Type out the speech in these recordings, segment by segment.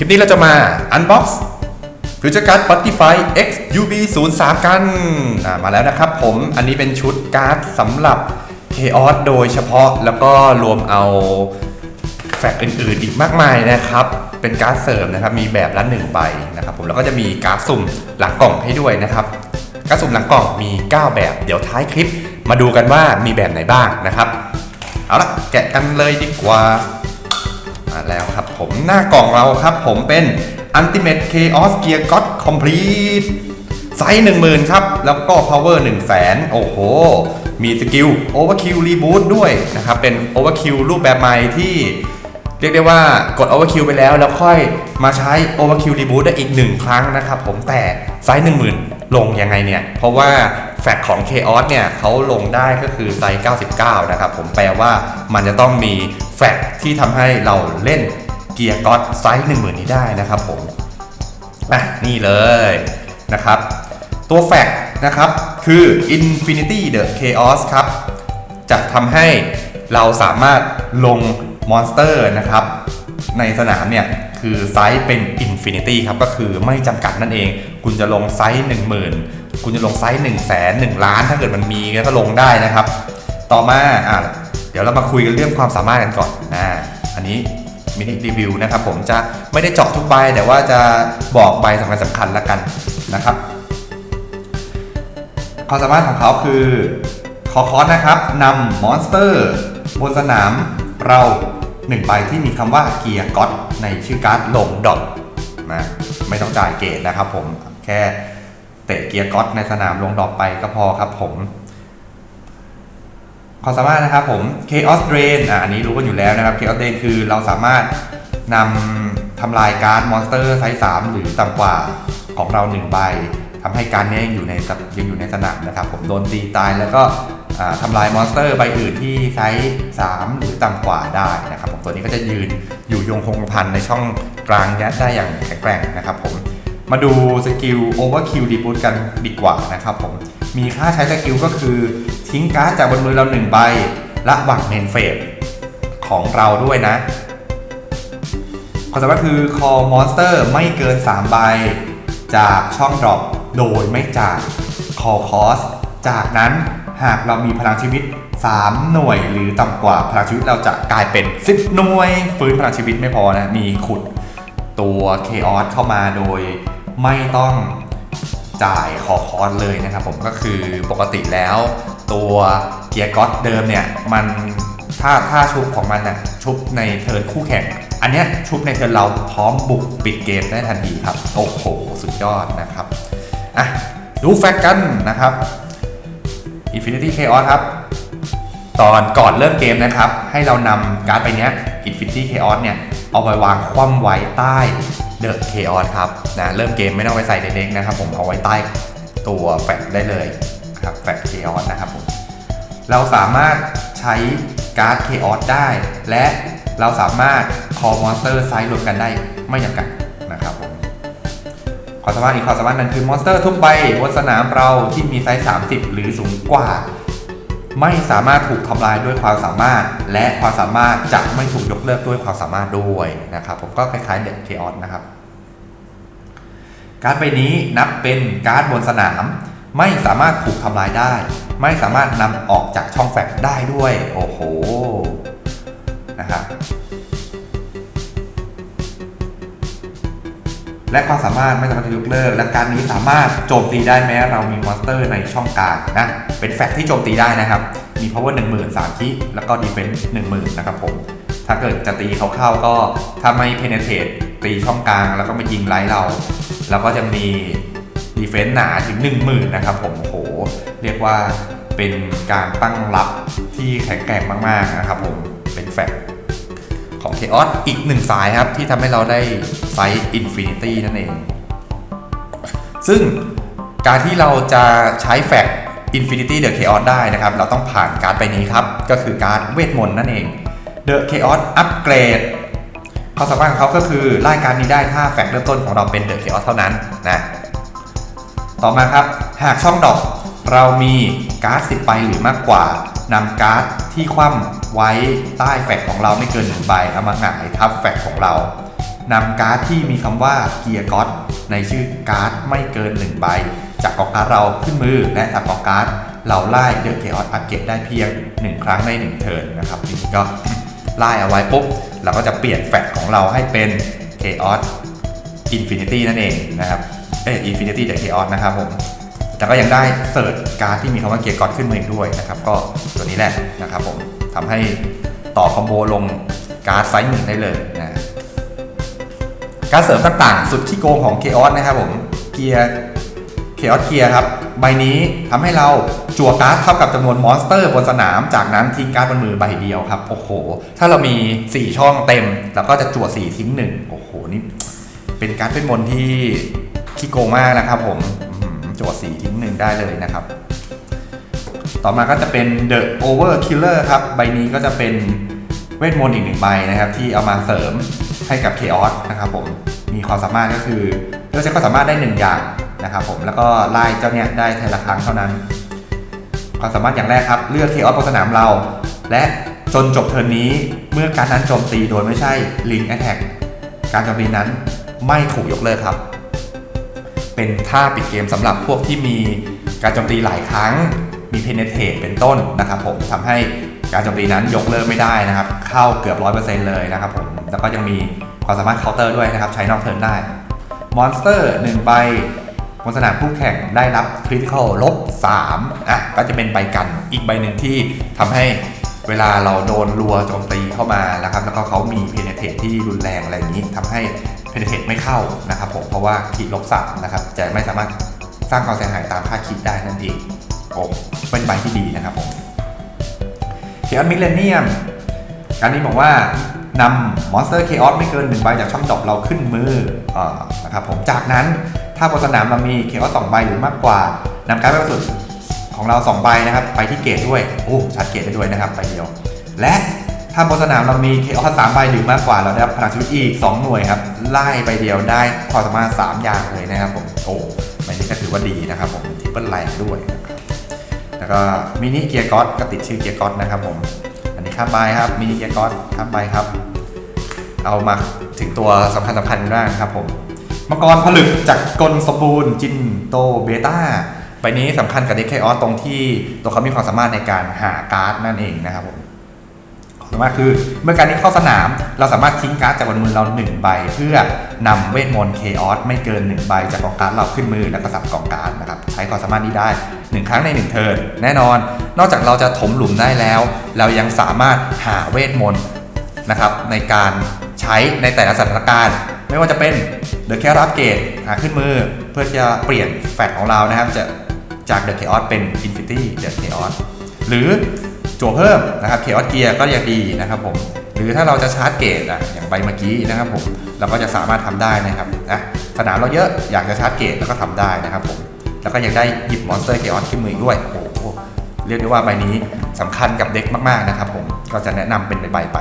คลิปนี้เราจะมา unbox ฟิวเจอร์การ์ด Spotify X UB 0 3กัน มาแล้วนะครับผม อันนี้เป็นชุดการ์ดสำหรับ Chaos โดยเฉพาะ แล้วก็รวมเอาแฟกอื่นๆ อีกมากมายนะครับ เป็นการ์ดเสริมนะครับ มีแบบละหนึ่งใบนะครับผม แล้วก็จะมีการ์ดสุ่มหลังกล่องให้ด้วยนะครับ การ์ดสุ่มหลังกล่องมี 9 แบบ เดี๋ยวท้ายคลิปมาดูกันว่ามีแบบไหนบ้างนะครับ เอาละแกะกันเลยดีกว่า มาแล้วครับ ผมหน้ากล่องเราครับ ผมเป็น Ultimate Chaos Gear God Complete ไซส์10,000 ครับ แล้วก็ Power 1 0 0 0 0แสนโอ้โห มีสกิล Overkill Reboot ด้วยนะครับ เป็น Overkill รูปแบบใหม่ที่เรียกได้ว่ากด Overkill ไปแล้ว แล้วค่อยมาใช้ Overkill Reboot ได้อีกหนึ่งครั้งนะครับผมแต่ไซส์10,000 ลงยังไงเนี่ย เพราะว่าแฟกของ Chaos เนี่ยเขาลงได้ก็คือไซส์99 นะครับผมแปลว่ามันจะต้องมีแฟกที่ทำให้เราเล่น เกียร์ก็อดไซส์10,000นี้ได้นะครับผมอะนี่เลยนะครับ ตัวแฟกนะครับคือ Infinity the Chaos ครับ จะทำให้เราสามารถลงมอนสเตอร์นะครับ ในสนามเนี่ย คือไซส์เป็น Infinity ครับ ก็คือไม่จำกัดนั่นเอง คุณจะลงไซส์10,000 คุณจะลงไซส์1 0 0 0 0 0 1ล้าน ถ้าเกิดมันมีก็ลงได้นะครับ ต่อมาอะเดี๋ยวเรามาคุยกันเรื่องความสามารถกันก่อนนะอันนี้ มินิรีวิวนะครับผมจะไม่ได้เจาะทุกใบแต่ว่าจะบอกใบสำคัญสำคัญแล้วกันนะครับความสามารถของเขาคือคอคอสนะครับนำมอนสเตอร์ บนสนามเราหนึ่งใบที่มีคำว่าเกียร์ก็อตในชื่อการ์ดลงดอทนะไม่ต้องจ่ายเกตนะครับผมแค่เตะเกียร์ก็อตในสนามลงดอกไปก็พอครับผม ความสามารถนะครับผม Chaos Drain อะอันนี้รู้กันอยู่แล้วนะครับ Chaos Drain คือเราสามารถนำทำลายการ์ดมอนสเตอร์ไซส์3หรือต่ำกว่าของเรา1ใบทำให้การดนี้ยังอยู่ในยังอยู่ในสนามนะครับ ผมโดนตีตายแล้วก็ทำลายมอนสเตอร์ใบอื่นที่ไซส์ 3 หรือต่ำกว่าได้นะครับผมตัวนี้ก็จะยืนอยู่ยงคงพันในช่องกลางยัดได้อย่างแข็งแกร่งนะครับผม มาดูสกิล Overkill Reboot กันดีกว่านะครับผม มีค่าใช้สกิลก็คือ ทิ้งการ์ดจากบนมือเราหนึ่งใบระหว่างเมนเฟสของเราด้วยนะความสามารถคือ call monster ไม่เกิน 3 ใบ จากช่องดรอปโดยไม่จ่าย call cost จากนั้นหากเรามีพลังชีวิต 3 หน่วยหรือต่ำกว่าพลังชีวิตเราจะกลายเป็น 10 หน่วย ฟื้นพลังชีวิตไม่พอนะ มีขุดตัว Chaos เข้ามาโดย ไม่ต้องจ่ายคอคอสเลยนะครับผมก็คือปกติแล้ว ตัวเกียร์ก็อตเดิมเนี่ยมันถ้าถ้าชุบของมันน่ะชุบในเทิร์นคู่แข่ง อันเนี้ยชุบในเทิร์นเราพร้อมบุกปิดเกมได้ทันทีครับ โอ้โห สุดยอดนะครับอะดูแฟกกันนะครับ Infinity Chaos ครับ ตอนก่อนเริ่มเกมนะครับ ให้เรานำการ์ดไปเนี้ย Infinity Chaos เนี่ย เอาไปวางคว่ำไว้ใต้ The Chaos ครับนะเริ่มเกมไม่ต้องไปใส่เด็กๆนะครับผมเอาไว้ใต้ตัวแฟกได้เลยครับแฟก Chaos นะครับผมเราสามารถใช้การ์ด Chaos ได้ และเราสามารถ call monster ไซส์รวมกันได้ไม่จำกัดนะครับผมความสามารถอีกความสามารถนั้นคือมอนสเตอร์ทุกใบบนสนามเราที่มีไซส์ 30 หรือสูงกว่า ไม่สามารถถูกทำลายด้วยความสามารถ และความสามารถจะไม่ถูกยกเลิกด้วยความสามารถด้วยนะครับ ผมก็คล้ายๆเด็กเคออสนะครับ การ์ดใบนี้นับเป็นการ์ดบนสนาม ไม่สามารถถูกทำลายได้ ไม่สามารถนำออกจากช่องแฟกได้ด้วย โอ้โหนะครับ และความสามารถไม่สามารถจะยกเลิก และการนี้สามารถโจมตีได้แม้เรามีมอนสเตอร์ในช่องกลางนะ เป็นแฟกที่โจมตีได้นะครับ มี power 1 0 0 0 0 3คิแล้วก็ defense 10,000 นะครับผม ถ้าเกิดจะตีเขาเข้าก็ถ้าไม่ penetrate ตีช่องกลาง แล้วก็มายิงไล่เรา แล้วก็จะมี defense หนาถึง 10,000 นะครับผมโห เรียกว่าเป็นการตั้งรับที่แข็งแกร่งมาก ๆ นะครับผม เป็นแฟก ของ Chaos อีกหนึ่งสายครับ ที่ทำให้เราได้ไซส์ Infinity นั่นเอง ซึ่งการที่เราจะใช้แฟก Infinity The Chaos ได้นะครับ เราต้องผ่านการไปนี้ครับ ก็คือการเวทมนต์นั่นเอง The Chaos Upgrade ความสามารถของเขาก็คือไล่การนี้ได้ถ้าแฟกเริ่มต้นของเราเป็น The Chaos เท่านั้นนะต่อมาครับ หากช่องดอกเรามีการ์ด10ใบหรือมากกว่านำการ์ดที่คว่ำ ไว้ใต้แฟกของเราไม่เกินหนึ่งใบเอามาหงายทับแฟกของเรานำการ์ดที่มีคำว่าเกียร์ก็อตในชื่อการ์ดไม่เกิน 1 ใบ จากกองการ์ดเราขึ้นมือและจากกองการ์ดเราไล่เดอะเกียร์ออตอัปเกรดได้เพียง 1 ครั้งใน1เทิร์นนะครับทีนี้ก็ไล่เอาไว้ปุ๊บ เราก็จะเปลี่ยนแฟกของเราให้เป็น Chaos Infinity นั่นเองนะครับเอ้ย Infinity the Chaos นะครับผมแต่ก็ยังได้เสิร์ชการ์ดที่มีคำว่าเกียร์กอดขึ้นมาอีกด้วยนะครับก็ตัวนี้แหละนะครับผม ทำให้ต่อคอมโบลงการ์ดไซส์หนึ่งได้เลยนะการเสริมต่างๆ สุดที่โกงของ Chaos นะครับผมเกียร์ Chaos เกียร์ครับใบนี้ทำให้เราจั่วการ์ดเท่ากับจำนวนมอนสเตอร์บนสนาม จากนั้นทิ้งการ์ดบนมือใบเดียวครับ โอ้โห ถ้าเรามี 4 ช่องเต็มเราก็จะจั่ว4 ทิ้ง 1 โอ้โห นี่ เป็นการ์ดเป็นมนที่ขี้โกงมากนะครับผมจั่ว4ทิ้ง 1 ได้เลยนะครับ ต่อมาก็จะเป็น The Over Killer ครับ ใบนี้ก็จะเป็นเวทมนต์อีกหนึ่งใบนะครับ ที่เอามาเสริมให้กับ Chaos นะครับผม มีความสามารถก็คือเลือกใช้ความสามารถได้หนึ่งอย่างนะครับผม แล้วก็ไล่เจ้าเนี้ยได้เทละครั้งเท่านั้น ความสามารถอย่างแรกครับ เลือก Chaos บนสนามเรา และจนจบเทิร์นนี้เมื่อการนั้นโจมตีโดยไม่ใช่ Link Attack การโจมตีนั้นไม่ถูกยกเลิกครับ เป็นท่าปิดเกมสำหรับพวกที่มีการโจมตีหลายครั้ง มี penetrate เป็นต้นนะครับผมทำให้การโจมตีนั้นยกเลิกไม่ได้นะครับ เข้าเกือบ 100%เลยนะครับผม แล้วก็ยังมีความสามารถเคาน์เตอร์ด้วยนะครับ ใช้นอกเทิร์นได้ มอนสเตอร์1ใบบนสนามคู่แข่งได้รับคริติคอลลบ3อะก็จะเป็นใบกันอีกใบหนึ่งที่ทำให้เวลาเราโดนรัวโจมตีเข้ามานะครับ แล้วก็เขามี penetrate ที่รุนแรงอะไรอย่างนี้ทำให้ penetrate ไม่เข้านะครับผมเพราะว่าขีดลบสามนะครับจะไม่สามารถสร้างความเสียหายตามค่าคิดได้นั่นเอง โอ้เป็นใบที่ดีนะครับผมเคียร์มิเลเนียมการนี้บอกว่านำมอนสเตอร์เคออสไม่เกินหนึ่งใบจากช่องดอกเราขึ้นมืออนะครับผมจากนั้นถ้าบนสนามเรามีเคออสสองใบหรือมากกว่านำการ์ดไปสุดของเราสองใบนะครับ ไปที่เกตด้วยโอ้ชัดเกตได้ด้วยนะครับใบเดียว และถ้าบนสนามเรามีเคออสสามใบหรือมากกว่าเราได้พลังชีวิตอีก 2 หน่วยครับไล่ใบเดียวได้ความสามารถ3อย่างเลยนะครับผมโอ้ใบนี้ก็ถือว่าดีนะครับผมทิปเปิลแรงด้วยนะครับ แล้วก็มินิเกียร์ก๊อตก็ติดชื่อเกียร์ก๊อตนะครับผม อันนี้ข้ามใบครับมินิเกียร์ก๊อตข้ามใบครับ เอามาถึงตัวสำคัญสำคัญบ้างครับผมมังกรผลึกจากกลสมบูนจินโตเบต้าใบนี้สำคัญกับเด็กไคออสตรงที่ตัวเขามีความสามารถในการหาการ์ดนั่นเองนะครับผม สามารถคือเมื่อการนี้เข้าสนาม เราสามารถทิ้งการ์ดจากบนมือเรา1ใบเพื่อนำเวทมนต์เคออสไม่เกิน1ใบจากกองการ์ดเราขึ้นมือแล้วก็สับกองการ์ดนะครับใช้ความสามารถนี้ได้ 1 ครั้งใน1เทิร์นแน่นอน นอกจากเราจะถมหลุมได้แล้ว เรายังสามารถหาเวทมนต์นะครับในการใช้ในแต่ละสถานการณ์ ไม่ว่าจะเป็นเดอะแคร์อัปเกรดหาขึ้นมือเพื่อจะเปลี่ยนแฟกของเรานะครับจะจากเดอะ Chaos เป็น Infinity เดอะ Chaos หรือ จั่วเพิ่มนะครับ Chaos Gear ก็ยังดีนะครับผมหรือถ้าเราจะชาร์จเกตอะอย่างใบเมื่อกี้นะครับผมเราก็จะสามารถทำได้นะครับนะสนามเราเยอะอยากจะชาร์จเกตแล้วก็ทำได้นะครับผมแล้วก็ยังได้หยิบมอนสเตอร์เคออสขึ้นมือด้วยโอ้โหเรียกได้ว่าใบนี้สำคัญกับเด็กมากๆนะครับผมก็จะแนะนำเป็นใบไป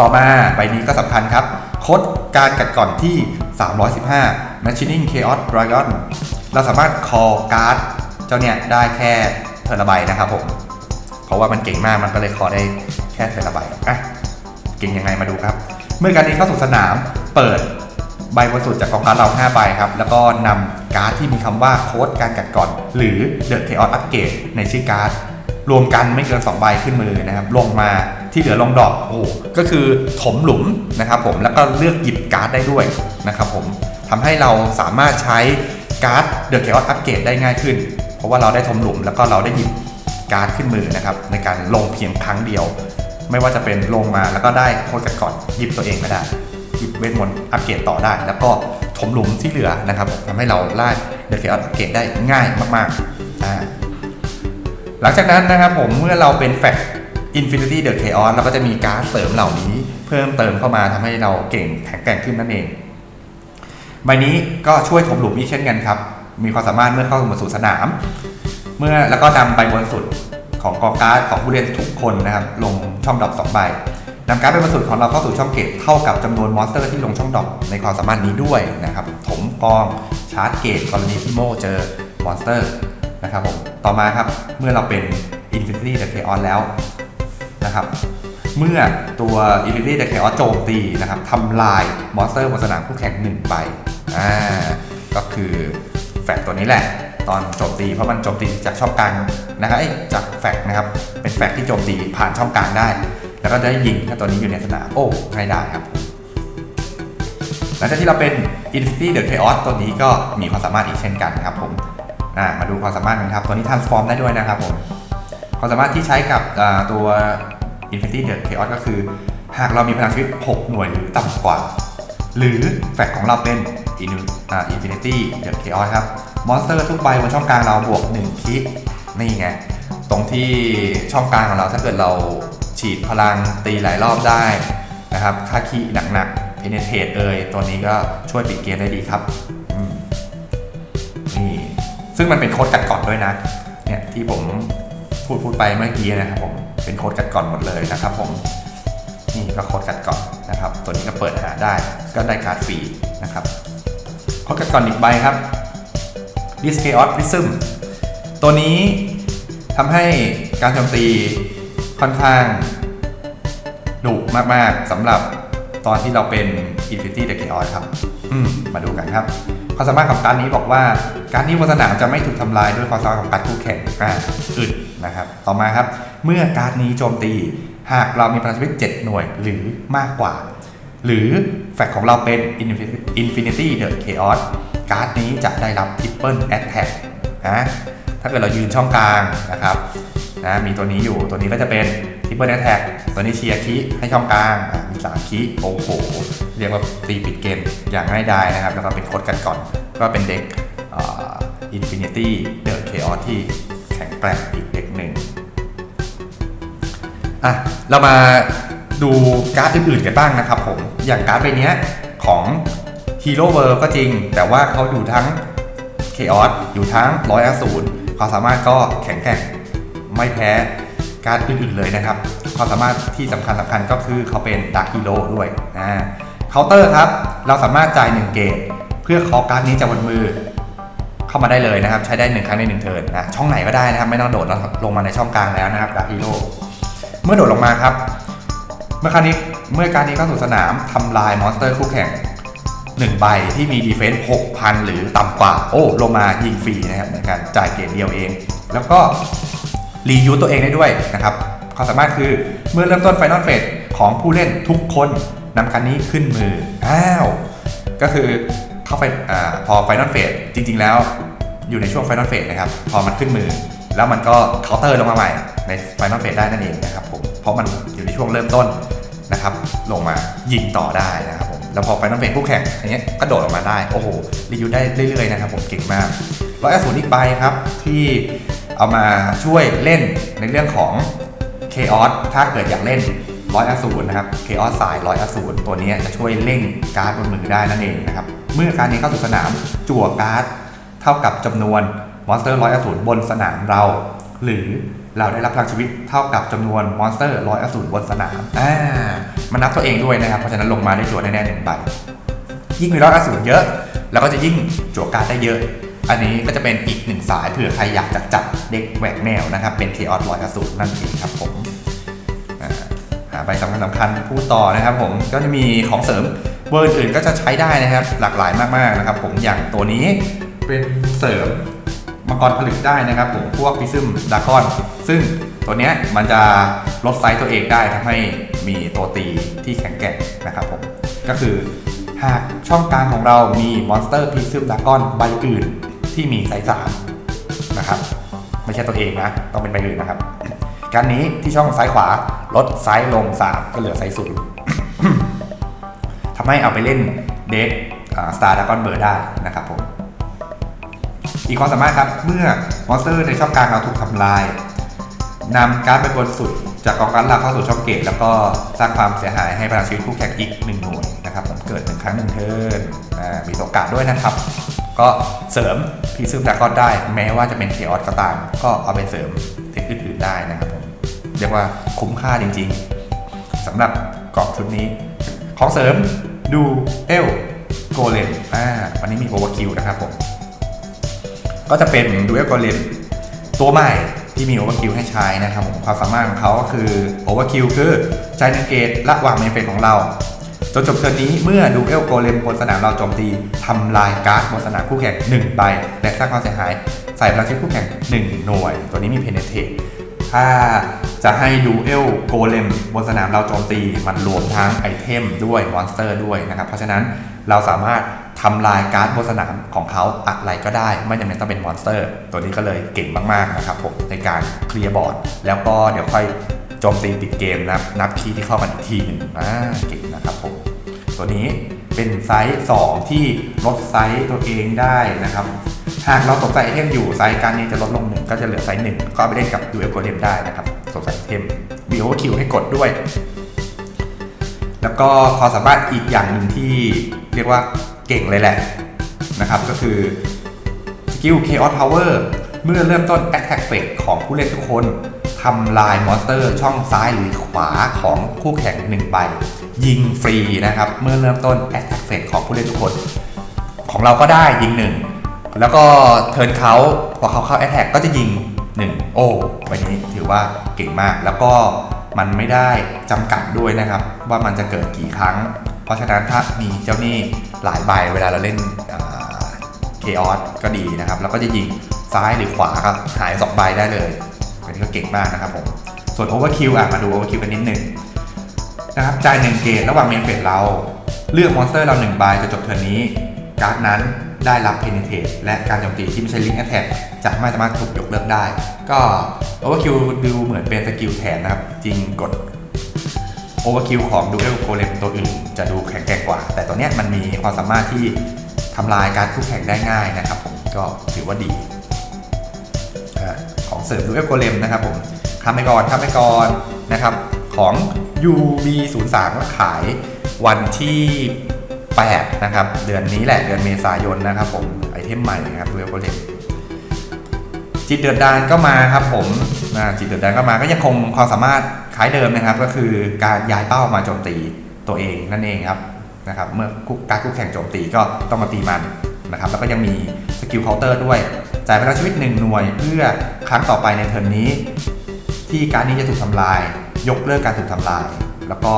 ต่อมาใบนี้ก็สำคัญครับโคดการกัดก่อนที่ 315 Machining Chaos Dragon เราสามารถ call การ์ดเจ้าเนี่ยได้แค่เทอร์ละใบนะครับผม เพราะว่ามันเก่งมากมันก็เลย call ได้แค่เทอร์ละใบอะเก่งยังไงมาดูครับ เมื่อการนี้เข้าสู่สนามเปิดใบบนสุดจากกองการ์ดเรา5ใบครับ แล้วก็นำการ์ดที่มีคำว่าโค้ดการกัดก่อน หรือ The Chaos Upgrade ในชื่อการ์ดรวมกันไม่เกิน2ใบขึ้นมือนะครับ ลงมาที่เหลือลงดอกโอ้ก็คือถมหลุมนะครับผมแล้วก็เลือกหยิบการ์ดได้ด้วยนะครับผมทำให้เราสามารถใช้การ์ดเดอะเ a อ s อัปเกรดได้ง่ายขึ้น เพราะว่าเราได้ถมหลุมแล้วก็เราได้หยิบ การ์ดขึ้นมือนะครับในการลงเพียงครั้งเดียว ไม่ว่าจะเป็นลงมาแล้วก็ได้โค้ดกันก่อนหยิบตัวเองก็ได้หยิบเวทมนต์อัปเกรดต่อได้ แล้วก็ถมหลุมที่เหลือนะครับทำให้เราไล่เดอะเ a ออัปเกรดได้ง่ายมากๆ หลังจากนั้นนะครับผมเมื่อเราเป็นแฟก Infinity The Chaos เราก็จะมีการ์ดเสริมเหล่านี้ เพิ่มเติมเข้ามาทำให้เราเก่งแข็งแกร่งขึ้นนั่นเอง ใบนี้ก็ช่วยถมหลุมอีกเช่นกันครับ มีความสามารถเมื่อเข้ามาสู่สนาม มื่อแล้วก็นำใบบนสุดของกองการ์ดของผู้เล่นทุกคนนะครับลงช่องดรอปสองใบนำการ์ดใบบนสุดของเราเข้าสู่ช่องเกตเท่ากับจำนวนมอนสเตอร์ที่ลงช่องดรอปในความสามารถนี้ด้วยนะครับถมกองชาร์จเกตกรณีที่โมเจอมอนสเตอร์นะครับผมต่อมาครับเมื่อเราเป็น Infinity The Chaos แล้วนะครับเมื่อตัว Infinity The Chaos โจมตีนะครับทำลายมอนสเตอร์บนสนามคู่แข่งหนึ่งไปอ่าก็คือแฟกตัวนี้แหละ ตอนโจมตี เพราะมันโจมตีจากช่องกลางนะครับเอ้ยจากแฟกนะครับ เป็นแฟกที่โจมตีผ่านช่องกลางได้ แล้วก็ได้ยิงถ้าตัวนี้อยู่ในสนามโอ้ง่ายได้ครับหลังจากที่เราเป็น Infinity The Chaos ตัวนี้ก็มีความสามารถอีกเช่นกันครับผมมาดูความสามารถกันครับ ตัวนี้ transform ได้ด้วยนะครับผมความสามารถที่ใช้กับตัว Infinity The Chaos ก็คือ หากเรามีพลังชีวิต 6 หน่วยหรือต่ำกว่า หรือแฟกของเราเป็นอ่า Infinity The Chaos ครับ มอนสเตอร์ทุกใบบนช่องกลางเราบวก1คินี่ไง ตรงที่ช่องกลางของเราถ้าเกิดเราฉีดพลังตีหลายรอบได้นะครับค่าคีหนักๆ penetrate เอยตัวนี้ก็ช่วยปิดเกมได้ดีครับนี่ซึ่งมันเป็นโค้ดกัดก่อนด้วยนะเนี่ยที่ผมพูดพูดไปเมื่อกี้นะครับผมเป็นโค้ดกัดก่อนหมดเลยนะครับผมนี่ก็โค้ดกัดก่อนนะครับ ตัวนี้ก็เปิดหาได้ก็ได้การ์ดฟรีนะครับโค้ดกัดก่อนอีกใบครับ d i s c h a o s Prism ตัวนี้ทำให้การโจมตีค่อนข้างดุมาก ๆสำหรับตอนที่เราเป็น Infinity The Chaos ครับมมาดูกันครับความสามารถของการนี้บอกว่า การนี้บนสนามจะไม่ถูกทำลายด้วยความสามารถของการคู่แข่งอ่าอึดนะครับ ต่อมาครับ เมื่อการนี้โจมตี หากเรามีพลังชีวิต 7 หน่วยหรือมากกว่า หรือแฟกของเราเป็น Infinity The Chaos การ์ดนี้จะได้รับ Triple Attack นะถ้าเกิดเรายืนช่องกลางนะครับนะมีตัวนี้อยู่ตัวนี้ก็จะเป็น Triple Attack ตัวนี้เชียร์คีให้ช่องกลางมีสามคีโอ้โห เรียกว่าตีปิดเกมอย่างง่ายดายนะครับ แล้วก็เป็นโค้ดกันก่อน ก็เป็นเด็กอ่า Infinity The Chaos ที่แข็งแกร่งอีกเด็กหนึ่งอะเรามาดูการ์ดอื่นๆกันบ้างนะครับผม อย่างการ์ดใบนี้ของ Hero World ก็จริง แต่ว่าเขาอยู่ทั้ง Chaos อยู่ทั้งร้อยอสูรความสามารถก็แข็งแกร่งไม่แพ้การอื่นๆเลยนะครับ ความสามารถที่สำคัญสำคัญก็คือเขาเป็น Dark Hero ด้วยนะเคาน์เตอร์ครับ เราสามารถจ่าย 1 เกตเพื่อขอการนี้จากบนมือ เข้ามาได้เลยนะครับ ใช้ได้หนึ่งครั้งในหนึ่งเทิร์นนะช่องไหนก็ได้นะครับ ไม่ต้องโดดลงมาในช่องกลางแล้วนะครับดาร์ฮีโร่เมื่อโดดลงมาครับ เมื่อครั้งนี้เมื่อการนี้เข้าสู่สนามทำลายมอนสเตอร์คู่แข่ง 1 ใบที่มีดีเฟนส์6,000 หรือต่ำกว่า โอ้ลงมายิงฟรีนะครับเหมือนกันจ่ายเกตเดียวเอง แล้วก็รียูตัวเองได้ด้วยนะครับความสามารถคือเมื่อเริ่มต้นไฟนอลเฟสของผู้เล่นทุกคนนำการนี้ขึ้นมือ อ้าว ก็คือเข้าไปอาพอไฟนอลเฟสจริง ๆ แล้วอยู่ในช่วงไฟนอลเฟสนะครับ พอมันขึ้นมือ แล้วมันก็เคาน์เตอร์ลงมาใหม่ ในไฟนอลเฟสได้นั่นเองนะครับผมเพราะมันอยู่ในช่วงเริ่มต้นนะครับ ลงมายิงต่อได้นะครับ แล้วพอไฟนอลเฟสคู่แข่งอย่างเงี้ยก็โดดออกมาได้ โอ้โห รีวิวได้เรื่อยๆนะครับผมเก่งมากร้อยอสูรอีกใบครับ ที่เอามาช่วยเล่นในเรื่องของเคออสถ้าเกิดอยากเล่นร้อยอสูรนะครับเคออสสายร้อยอสูรตัวนี้จะช่วยเล่งการ์ดบนมือได้นั่นเองนะครับ เมื่อการนี้เข้าสู่สนามจั่วการ์ดเท่ากับจำนวนมอนสเตอร์ร้อยอสูรบนสนามเรา หรือเราได้รับพลังชีวิตเท่ากับจำนวนมอนสเตอร์ร้อยอสูรบนสนามอ่า มันนับตัวเองด้วยนะครับ เพราะฉะนั้นลงมาได้จั่วแน่ๆหนึ่งใบ ยิ่งมีร้อยอสูรเยอะ แล้วก็จะยิ่งจั่วการ์ดได้เยอะ อันนี้ก็จะเป็นอีกหนึ่งสายเผื่อใครอยากจะจับเด็กแหวกแนวนะครับ เป็นเคออสร้อยอสูรนั่นเองครับผมหาใบสำคัญสำคัญพูดต่อนะครับผม ก็จะมีของเสริมเวอร์อื่นก็จะใช้ได้นะครับ หลากหลายมากๆนะครับ ผม อย่างตัวนี้เป็นเสริมมังกรผลึกได้นะครับผม พวกพิซึมดากอน ซึ่งตัวเนี้ยมันจะลดไซส์ตัวเองได้ทำให้ มีตัวตีที่แข็งแกร่งนะครับผมก็คือหากช่องกลางของเรามีมอนสเตอร์พีซึมดากอนใบอื่นที่มีไซส์สามนะครับไม่ใช่ตัวเองนะ ต้องเป็นใบอื่นนะครับการนี้ที่ช่องซ้ายขวาลดไซส์ลง 3 ก็เหลือไซส์ศูนย์ทำให้เอาไปเล่นเด็กสตาร์ดากอนเบอร์ได้นะครับผมอีกความสามารถครับ เมื่อมอนสเตอร์ในช่องกลางเราถูกทำลายนำการ์ดไปบนสุด จากกองการหลักเข้าสู่ช่องเกตแล้วก็สร้างความเสียหายให้พลังชีวิตคู่แข่งอีกหนึ่งหน่วยนะครับผมเกิดหนึ่งครั้งหนึ่งเทิร์นมีโอกาสด้วยนะครับ ก็เสริมพีซึมดากอนได้ แม้ว่าจะเป็นเคออสก็ตาม ก็เอาไปเสริมเทคอื่นๆได้นะครับผมเรียกว่าคุ้มค่าจริงๆสำหรับกล่องชุดนี้ ของเสริมดูเอลโกเลมอ่าวันนี้มีโอเวอร์คิวนะครับผมก็จะเป็นดูเอลโกเลมตัวใหม่ ที่มีโอเวอร์คิวให้ใช้นะครับผมความสามารถของเขาก็คือโอเวอร์คิวคือใจนึ่งเกตระหว่างเมนเฟสของเราจนจบเทิร์นนี้เมื่อดูเอลโกเลมบนสนามเราโจมตีทำลายการ์ดบนสนามคู่แข่ง1ใบและสร้างความเสียหาย ใส่พลังชีวิตคู่แข่ง 1 หน่วย ตัวนี้มีเพเนเทถ้าจะให้ดูเอลโกเลมบนสนามเราโจมตีมันรวมทั้งไอเทมด้วยมอนสเตอร์ด้วยนะครับ เพราะฉะนั้นเราสามารถ ทำลายการ์ดบนสนามของเขาอะไรก็ได้ ไม่จำเป็นต้องเป็นมอนสเตอร์ ตัวนี้ก็เลยเก่งมากๆนะครับผมในการเคลียร์บอร์ด แล้วก็เดี๋ยวค่อยโจมตีติดเกมนับนับคีย์ที่เข้ากันอีกทีหนึ่งอ่าเก่งนะครับผมตัวนี้เป็นไซส์ 2 ที่ลดไซส์ตัวเองได้นะครับ หากเราสงสัยไอเทมอยู่ไซส์การนี้จะลดลงหนึ่งก็จะเหลือไซส์หนึ่งก็ไปเล่นกับดูเอลโกเลมได้นะครับสงสัยไอเทมมีโอเวอร์คิวให้กดด้วย แล้วก็ความสามารถอีกอย่างหนึ่งที่เรียกว่า เก่งเลยแหละนะครับก็คือสกิล Chaos Power เมื่อเริ่มต้น Attack Phase ของผู้เล่นทุกคนทำลายมอนสเตอร์ช่องซ้ายหรือขวาของคู่แข่ง1ใบ ยิงฟรีนะครับ เมื่อเริ่มต้น Attack Phase ของผู้เล่นทุกคน ของเราก็ได้ยิง1แล้วก็เทิร์นเขาพอเขาเข้า Attack ก็จะยิง1โอ้ใบนี้ถือว่าเก่งมากแล้วก็มันไม่ได้จำกัดด้วยนะครับ ว่ามันจะเกิดกี่ครั้ง เพราะฉะนั้นถ้ามีเจ้าหนี้หลายใบเวลาเราเล่นเคออสก็ดีนะครับ แล้วก็จะยิงซ้ายหรือขวาก็หาย2ใบได้เลยอันนี้ก็เก่งมากนะครับผมส่วนโอเวอร์คิวอะมาดูโอเวอร์คิวกันนิดหนึ่งนะครับจ่ายหนึ่งเกตระหว่างเมนเฟสเรา เลือกมอนสเตอร์เราหนึ่งใบจะจบเทิร์นนี้ การ์ดนั้นได้รับเพนเท e และการโจมตีที่ไม่ใช่ลิงก์แอทแทกจะไม่สามารถถูกยกเลิกได้ ก็โอเวอร์คิวดูเหมือนเป็นสกิลแทนนะครับ จริงกด โอเวอร์คิวของดูเอลโกเลมตัวอื่นจะดูแข็งแกร่งกว่า แต่ตัวเนี้ยมันมีความสามารถที่ทำลายการคู่แข่งได้ง่ายนะครับผมก็ถือว่าดีของเสริมดูเอลโกเลมนะครับผมทำไปก่อนทำไปก่อนนะครับของ UB03 ก็ขายวันที่ 8 นะครับ เดือนนี้แหละเดือนเมษายนนะครับผมไอเทมใหม่นะครับดูเอลโกเลม จิตเดือดดานก็มาครับผมจิตเดือดดานก็มาก็ยังคงความสามารถคล้ายเดิมนะครับ ก็คือการย้ายเป้ามาโจมตีตัวเองนั่นเองครับนะครับเมื่อการคู่แข่งโจมตีก็ต้องมาตีมันนะครับแล้วก็ยังมีสกิลเคาน์เตอร์ด้วย จ่ายพลังชีวิตหนึ่งหน่วย เพื่อครั้งต่อไปในเทิร์นนี้ ที่การนี้จะถูกทำลาย ยกเลิกการถูกทำลาย แล้วก็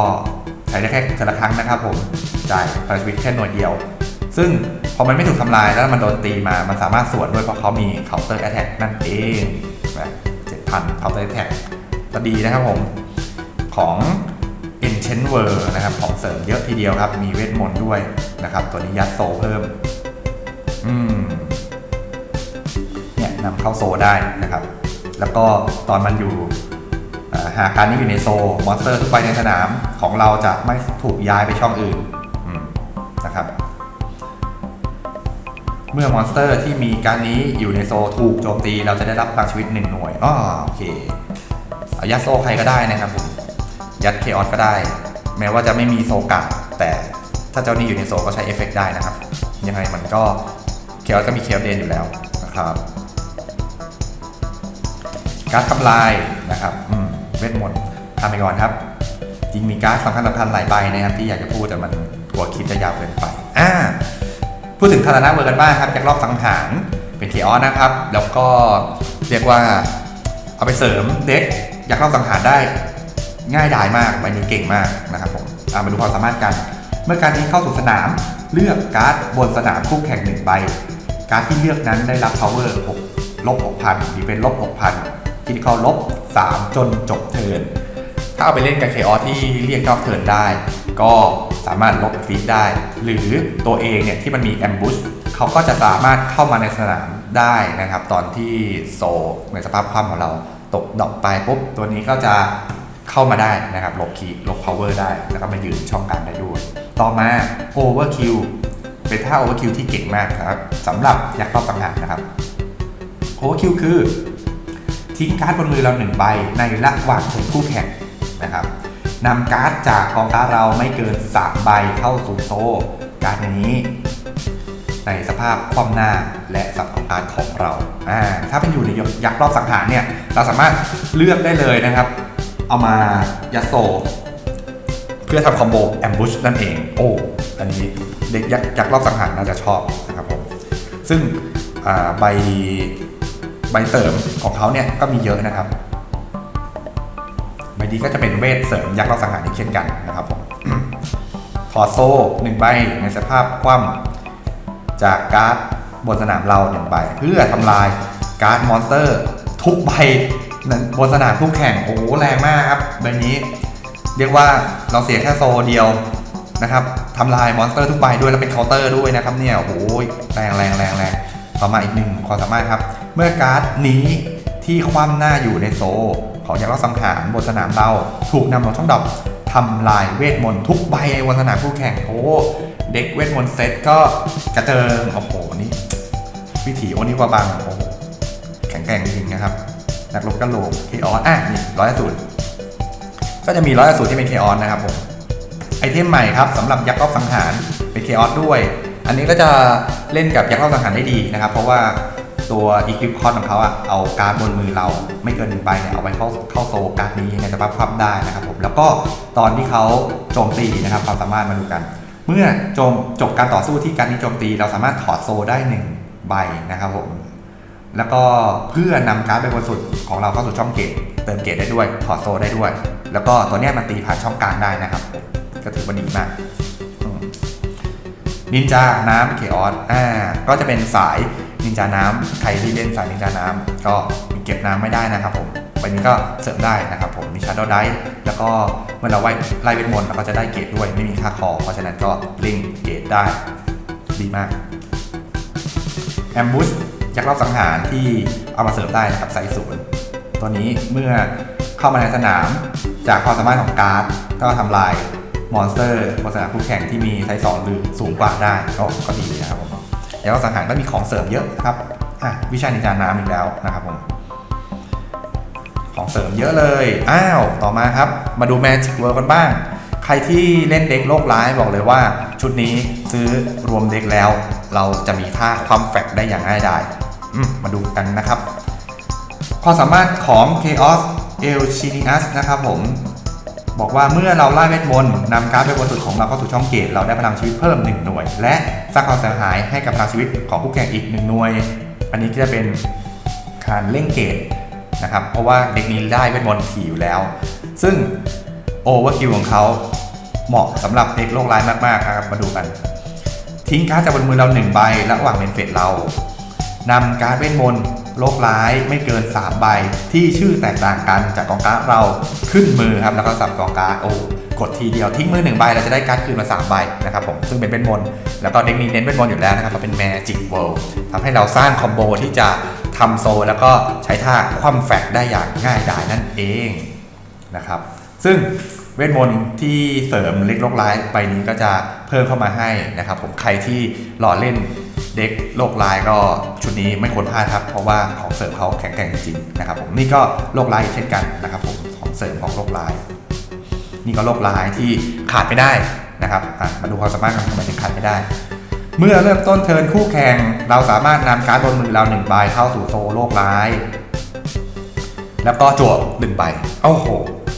ใช้ได้แค่แต่ละครั้งนะครับผมจ่ายพลังชีวิตแค่หน่วยเดียว ซึ่งพอมันไม่ถูกทำลายแล้วมันโดนตีมา มันสามารถสวนด้วยเพราะเขามี counter attack นั่นเองนะ7,000 counter attack ก็ดีนะครับผม ของ Ancient World นะครับ ของเสริมเยอะทีเดียวครับ มีเวทมนต์ด้วยนะครับ ตัวนี้ยัดโซเพิ่ม อืม เนี่ยนำเข้าโซได้นะครับ แล้วก็ตอนมันอยู่หากการนี้อยู่ในโซมอนสเตอร์ทุกใบในสนามของเราจะไม่ถูกย้ายไปช่องอื่นนะครับ เมื่อมอนสเตอร์ที่มีการนี้อยู่ในโซถูกโจมตี เราจะได้รับพลังชีวิตหนึ่งหน่วยอ๋อโอเคอยัดโซใครก็ได้นะครับผมยัดเคออสก็ได้ แม้ว่าจะไม่มีโซกะแต่ถ้าเจ้านี้อยู่ในโซก็ใช้เอฟเฟกต์ได้นะครับ ยังไงมันก็เคออสก็มีเคอเดนอยู่แล้วนะครับการทำลายนะครับเวทมนต์ทำไปก่อนครับจริงมีการสำคัญสำคัญหลายใบนะครับที่อยากจะพูดแต่มันกลัวคลิปจะยาวเกินไปอ่า พูดถึงคารานาเวอร์กันบ้างครับจากรอบสังหารเป็นเคออสนะครับ แล้วก็เรียกว่าเอาไปเสริมเด็กอยากรอบสังหารได้ง่ายดายมากใบนี้เก่งมากนะครับผมามาดูความสามารถกัน เมื่อการนี้เข้าสู่สนามเลือกการ์ดบนสนามคู่แข่งหนึ่งใบ การ์ดที่เลือกนั้นได้รับ power 6ลบ6,000ดีเป็นลบ6,000คิดเขาลบ 3 จนจบเทิร์นถ้าเอาไปเล่นกับเคออที่เรียกนอกเทิร์นได้ ก็ สามารถลบฟีดได้ หรือตัวเองเนี่ยที่มันมีแอมบูชเขาก็จะสามารถเข้ามาในสนามได้นะครับ ตอนที่โซในสภาพคว่ำของเราตกดอกไปปุ๊บ ตัวนี้ก็จะเข้ามาได้นะครับลบคีลบ power ได้ แล้วก็มายืนช่องกลางได้ด้วย ต่อมา overkill เป็นท่า overkill ที่เก่งมากครับสำหรับยักษ์รอบสังหารนะครับ overkill คือทิ้งการ์ดบนมือเราหนึ่งใบในระหว่างถึงคู่แข่งนะครับ นำการ์ดจากกองการ์ดเราไม่เกิน 3 ใบเข้าสู่โซ่การ์ดนี้ ในสภาพคว่ำหน้าและสับของการ์ดของเราอ่าถ้าเป็นอยู่ในยักษ์รอบสังหารเนี่ย เราสามารถเลือกได้เลยนะครับ เอามายัดโซเพื่อทำคอมโบแอมบูชนั่นเอง โอ้ อันนี้เด็กยักษ์ยักษ์รอบสังหารน่าจะชอบนะครับผม ซึ่งใบใบเสริมของเขาเนี่ยก็มีเยอะนะครับ ใบนี้ก็จะเป็นเวทเสริมยักษ์เราสังหารอีกเช่นกันนะครับผมถอดโซ่หนึ่งใบในสภาพคว่ำจากการ์ดบนสนามเราหนึ่งใบเพื่อทำลายการ์ดมอนสเตอร์ ทุกใบบนสนามคู่แข่งโอ้โหแรงมากครับใบนี้ เรียกว่าเราเสียแค่โซเดียวนะครับทำลายมอนสเตอร์ทุกใบด้วยแล้วเป็นเคาน์เตอร์ด้วยนะครับเนี่ยโอ้โหแรงแรงแรงแรงต่อมาอีกหนึ่งความสามารถครับ เมื่อการ์ดนี้ที่คว่ำหน้าอยู่ในโซ ของยักษ์ราสังหารบนสนามเราถูกนำลงช่องดรอปทำลายเวทมนต์ทุกใบบนสนามคู่แข่งโอ้เด็กเวทมนต์เซตก็กระเจิงโอ้โหนี่วิถีโอนิวาบังโอ้โหแข็งแกร่งจริงนะครับ นักรบกระโหลกเคออสอะนี่ร้อยสูตรก็จะมีร้อยสูตรที่เป็นเคออสนะครับผมไอเทมใหม่ครับสำหรับยักษ์รอบสังหารเป็นเคออสด้วย อันนี้ก็จะเล่นกับยักษ์รอบสังหารได้ดีนะครับ เพราะว่า ตัวอีคลิปคอนของเขาอะเอาการดบนมือเราไม่เกินหนึ่งใบเนี่ยเอาไว้เข้าเข้าโซการ์ดนี้ในสภาพคว่ำได้นะครับผมแล้วก็ตอนที่เขาโจมตีนะครับความสามารถมาดูกัน เมื่อโจมจบการต่อสู้ที่การนี้โจมตี เราสามารถถอดโซได้หนึ่งใบนะครับผมแล้วก็เพื่อนำการ์ดใบบนสุดของเราเข้าสู่ช่องเกตเติมเกตได้ด้วยถอดโซได้ด้วย แล้วก็ตัวเนี้ยมันตีผ่านช่องกลางได้นะครับก็ถือว่าดีมากนินจา น้ำเคออสอ่าก็จะเป็นสาย นินจาน้ำใครที่เล่นสายนินจาน้ำก็เก็บน้ำไม่ได้นะครับผมใบนี้ก็เสริมได้นะครับผมมีชาร์ดไดแล้วก็เมื่อเราไว้ไล่เวทมนเราก็จะได้เกตด้วยไม่มีค่าคอ เพราะฉะนั้นก็ลิงเกตได้ดีมากแอมบูชยักษ์รอบสังหารที่เอามาเสริมได้นะครับไซส์ศูนย์ตัวนี้เมื่อเข้ามาในสนามจากความสามารถของการ์ดก็ทำลายมอนสเตอร์บนสนามคู่แข่งที่มีไซส์สองหรือสูงกว่าได้ก็ก็ดีนะครับ ผมยักษ์รอบสังหารก็มีของเสริมเยอะครับอะวิชานินจาน้ำอีกแล้วนะครับผมของเสริมเยอะเลย อ้าว ต่อมาครับ มาดูแมจิกเวิร์กันบ้าง ใครที่เล่นเด็กโลกร้ายบอกเลยว่า ชุดนี้ซื้อรวมเด็กแล้ว เราจะมีท่าความแฟกได้อย่างง่ายดายมมาดูกันนะครับ ความสามารถของ Chaos e l c h i n i u s นะครับผม บอกว่าเมื่อเราไล่เวทมนต์นำการ์ดไปบนสุดของเราเข้าสู่ช่องเกตเราได้พลังชีวิตเพิ่ม 1 หน่วย และสร้างความเสียหายให้กับพลังชีวิตของผู้แข่งอีก 1 หน่วย อันนี้ก็จะเป็นการเล่งเกตนะครับเพราะว่าเด็กนี้ได้เวทมนต์ถี่อยู่แล้ว ซึ่งโอเวอร์คิวของเขาเหมาะสำหรับเด็กโลกร้ายมากๆครับมาดูกัน ทิ้งการ์ดจากบนมือเราหนึ่งใบระหว่างเป็นเฟสเรานำการ์ดเวทมนต์ โลกร้ายไม่เกิน 3 ใบ ที่ชื่อแตกต่างกันจากกองการ์ดเราขึ้นมือครับแล้วก็สับกองการ์ดโอ้กดทีเดียวทิ้งมือหนึ่งใบเราจะได้การ์ดคืนมา3ใบนะครับผมซึ่งเป็นเวทมนต์แล้วก็เด็กนี้เน้นเวทมนต์อยู่แล้วนะครับเราเป็นแมจิกเวิลด์ทำให้เราสร้างคอมโบที่จะทำโซแล้วก็ใช้ท่าคว่ำแฟกได้อย่างง่ายดายนั่นเองนะครับซึ่งเวทมนต์ที่เสริมเล็กโลกร้ายใบนี้ก็จะเพิ่มเข้ามาให้นะครับผมใครที่หล่อเล่น เด็กโลกร้ายก็ชุดนี้ไม่ควรพลาดครับ เพราะว่าของเสริมเขาแข็งแกร่งจริงๆนะครับผมนี่ก็โลกร้ายเช่นกันนะครับผมของเสริมของโลกร้าย นี่ก็โลกร้ายที่ขาดไม่ได้นะครับมาดูความสามารถของทำไมถึงขาดไม่ได้ เมื่อเริ่มต้นเทิร์นคู่แข่งเราสามารถนำการ์ดบนมือเราหนึ่งใบเข้าสู่โซโลกร้าย แล้วก็จั่วหนึ่งใบโอ้โห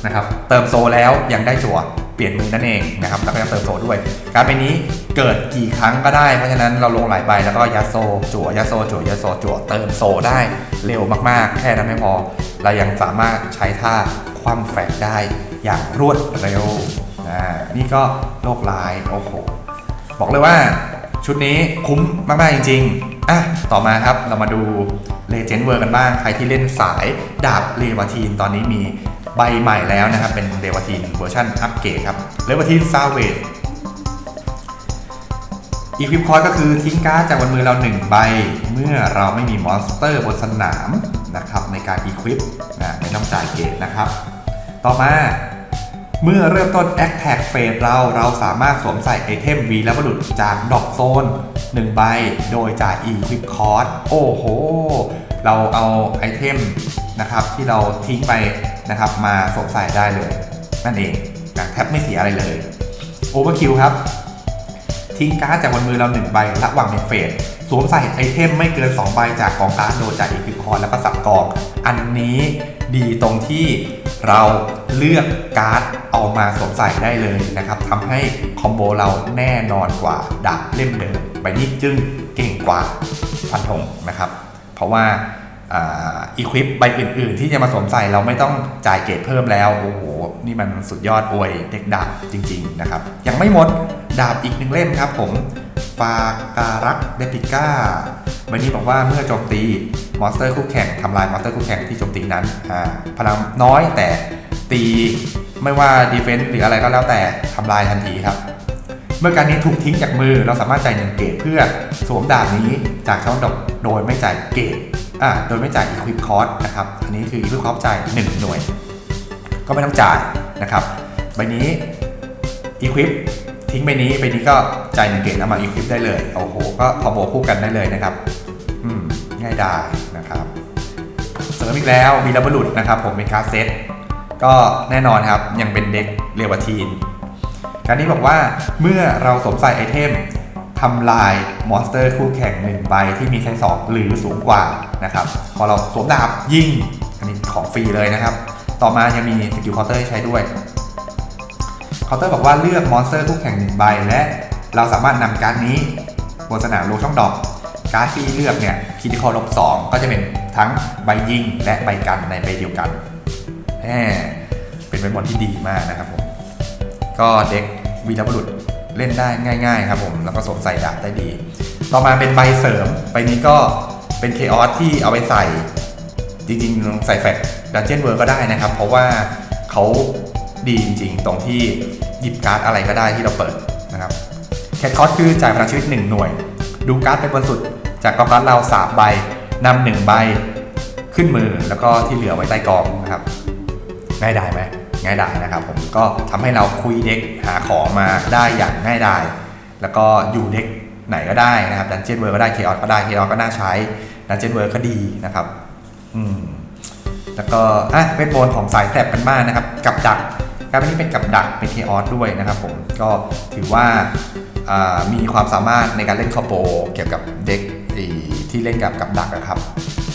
นะครับเติมโซแล้วยังได้จั่ว เปลี่ยนมือนั่นเองนะครับแล้วก็ยังเติมโซด้วย การดใบนี้เกิดกี่ครั้งก็ได้ เพราะฉะนั้นเราลงหลายใบแล้วก็ยัดโซจั่วยัดโซจั่วยัดโซจั่วเติมโซได้เร็วมากๆ แค่นั้นไม่พอ เรายังสามารถใช้ท่าคว่ำแฝกได้อย่างรวดเร็วอ่านี่ก็โลกลายโอ้โหบอกเลยว่าชุดนี้คุ้มมาก ๆ จริงๆอะต่อมาครับเรามาดูเลเจนด์เวอร์กันบ้าง ใครที่เล่นสายดาบเลวาทีนตอนนี้มี ใบใหม่แล้วนะครับ เป็นเลวาทีนเวอร์ชันอัปเกรดครับเลวาทีนซาเวดอีควิปคอร์ก็คือทิ้งการ์ดจากบนมือเรา 1 ใบ เมื่อเราไม่มีมอนสเตอร์บนสนามนะครับในการอีควิปนะไม่ต้องจ่ายเกรดนะครับ ต่อมาเมื่อเริ่มต้น a t t a c k Phase เราเราสามารถสวมใส่ไอเทม V และบรุษจากดอกโซน 1 ใบ โดยจ่าย Equip Cost โอ้โห เราเอาไอเทมนะครับที่เราทิ้งไป นะครับมาสวมใส่ได้เลย นั่นเองแทบไม่เสียอะไรเลย Overkill ครับ ทิ้งการ์ดจากบนมือเรา 1 ใบระหว่างเป็นเฟสสวมใส่ไอเทมไม่เกิน 2 ใบจากกองการ์ดโดยจายอีกคอนแล้วก็สับกอง อันนี้ดีตรงที่เราเลือกการ์ดเอามาสวมใส่ได้เลยนะครับทำให้คอมโบเราแน่นอนกว่าดาบเล่มเดิมใบนี้จึงเก่งกว่าฟันธงนะครับ เพราะว่า อีควิปใบอื่น ๆ ที่จะมาสวมใส่เราไม่ต้องจ่ายเกรดเพิ่มแล้ว โอ้โห นี่มันสุดยอดอวยเด็กดาบจริง ๆ นะครับ ยังไม่หมดดาบอีกหนึ่งเล่มครับผมฟาการักเดปิก้าใบนี้บอกว่าเมื่อโจมตีมอนสเตอร์คู่แข่งทำลายมอนสเตอร์คู่แข่งที่โจมตีนั้นพลังน้อยแต่ตีไม่ว่าดีเฟนส์หรืออะไรก็แล้วแต่ทำลายทันทีครับ เมื่อการนี้ถูกทิ้งจากมือเราสามารถจ่ายหนึ่งเกตเพื่อสวมดาบนี้จากช่องดอกโดยไม่จ่ายเกต อ่าโดยไม่จ่าย equip cost นะครับ อันนี้คือ equip cost จ่าย 1 หน่วย ก็ไม่ต้องจ่ายนะครับ ใบนี้ equip ทิ้งใบนี้ใบนี้ก็จ่ายหนึ่งเกตเอามา equip ได้เลย โอ้โห ก็คอมโบคู่กันได้เลยนะครับ อืม ง่ายดายนะครับ เสริมอีกแล้วมีดับเบิลลุดนะครับผมเป็นการเซต ก็แน่นอนครับ ยังเป็นเด็กเรียกว่าทีน การนี้บอกว่าเมื่อเราสวมใส่ไอเทมทำลาย มอนสเตอร์คู่แข่งหนึ่งใบที่มีไซส์สองหรือสูงกว่านะครับพอเราสวมดาบยิงอันนี้ของฟรีเลยนะครับ ต่อมายังมีสกิลเคาน์เตอร์ให้ใช้ด้วยเคาน์เตอร์บอกว่าเลือกมอนสเตอร์คู่แข่งหนึ่งใบและเราสามารถนำการดนี้บนสนามลงช่องดอกการ์ดที่เลือกเนี่ยคิดที่คอลบสองก็จะเป็นทั้งใบยิงและใบกันในใบเดียวกันแหมเป็นเป็นบอลที่ดีมากนะครับผมก็เด็กวีรบุรุษ เล่นได้ง่ายๆครับผมแล้วก็สวมใส่ดาบได้ดี ต่อมาเป็นใบเสริมใบนี้ก็เป็นเคออสที่เอาไปใส่ จริงๆ ใส่แฟกดันเจียนเวิร์ก็ได้นะครับ เพราะว่าเขาดีจริงๆ ตรงที่หยิบการ์ดอะไรก็ได้ที่เราเปิดนะครับแคทคอสคือจ่ายพลังชีวิต 1 หน่วย ดูการ์ดไปบนสุด จากกองการ์ดเราสามใบนำหนึ่งใบขึ้นมือแล้วก็ที่เหลือไว้ใต้กองนะครับง่ายไดายไหม ง่ายดายนะครับผมก็ทำให้เราคุยเด็กหาของมาได้อย่างง่ายดายแล้วก็อยู่เด็กไหนก็ได้นะครับดันเจียนเวิร์ก็ได้เคออสก็ได้เคออสก็น่าใช้ดันเจียนเวิร์ก็ดีนะครับอืมแล้วก็อะเวทมนต์ของสายแถบกันบ้างนะครับ กับดักการเป็นนี้เป็นกับดักเป็นเคออสด้วยนะครับผมก็ถือว่ามีความสามารถในการเล่นคอโปเกี่ยวกับเด็กที่เล่นกับกับดักนะครับ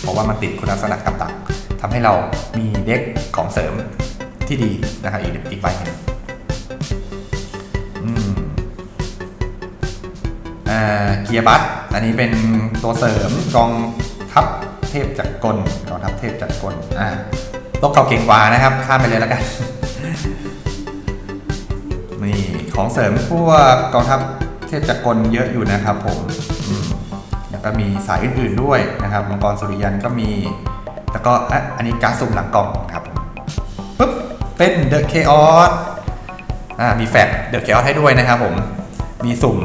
เพราะว่ามันติดคุณลักษณะกับดักทำให้เรามีเด็กของเสริม ที่ดีนะครับอีกอีกใบหนึ่งอืมอ่าเกียร์บัตอันนี้เป็นตัวเสริมกองทัพเทพจักรกลกองทัพเทพจักรกลอ่าตกเก่าเก่งกว่านะครับข้ามไปเลยแล้วกันนี่ของเสริมพวกกองทัพเทพจักรกลเยอะอยู่นะครับผมอืมแล้วก็มีสายอื่นๆด้วยนะครับมังกรสุริยันก็มี แล้วก็อะอันนี้การสุ่มหลังกล่องครับ เป็น The Chaos อ่ามีแฟก The Chaos ให้ด้วยนะครับผมมีสุ่ม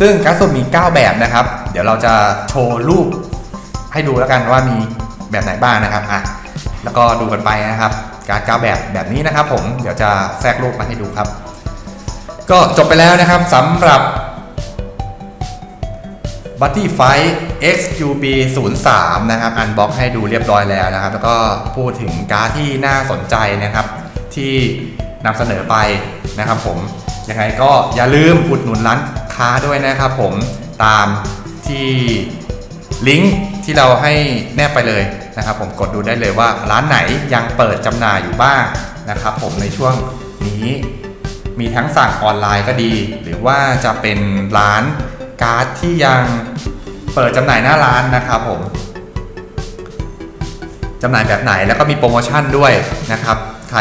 ซึ่งการ์ดสุ่มมี 9 แบบนะครับ เดี๋ยวเราจะโชว์รูปให้ดูแล้วกันว่ามีแบบไหนบ้างนะครับอะแล้วก็ดูกันไปนะครับ การ์ด9แบบแบบนี้นะครับ ผมเดี๋ยวจะแทรกรูปมาให้ดูครับ ก็จบไปแล้วนะครับสำหรับ b u t t y f i XUB 03นะครับอันบ็อกให้ดูเรียบร้อยแล้วนะครับ แล้วก็พูดถึงการ์ดที่น่าสนใจนะครับ ที่นำเสนอไปนะครับผมยังไงก็อย่าลืมอุดหนุนร้านค้าด้วยนะครับผมตามที่ลิงก์ที่เราให้แนบไปเลยนะครับ ผมกดดูได้เลยว่าร้านไหนยังเปิดจำหน่ายอยู่บ้างนะครับ ผมในช่วงนี้มีทั้งสั่งออนไลน์ก็ดี หรือว่าจะเป็นร้านการ์ดที่ยังเปิดจำหน่ายหน้าร้านนะครับผมจำหน่ายแบบไหนแล้วก็มีโปรโมชั่นด้วยนะครับ ใคร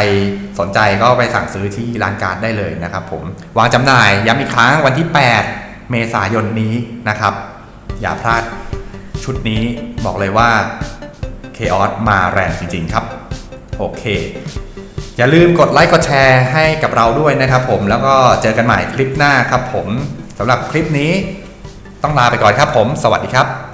สนใจก็ไปสั่งซื้อที่ร้านการ์ดได้เลยนะครับผมวางจำหน่ายย้ำอีกครั้งวันที่ 8 เมษายนนี้นะครับ อย่าพลาดชุดนี้บอกเลยว่า k ออสมาแรงจริงๆครับ โอเค อย่าลืมกดไลค์กดแชร์ให้กับเราด้วยนะครับผมแล้วก็เจอกันใหม่คลิปหน้าครับผมสำหรับคลิปนี้ต้องลาไปก่อนครับผม สวัสดีครับ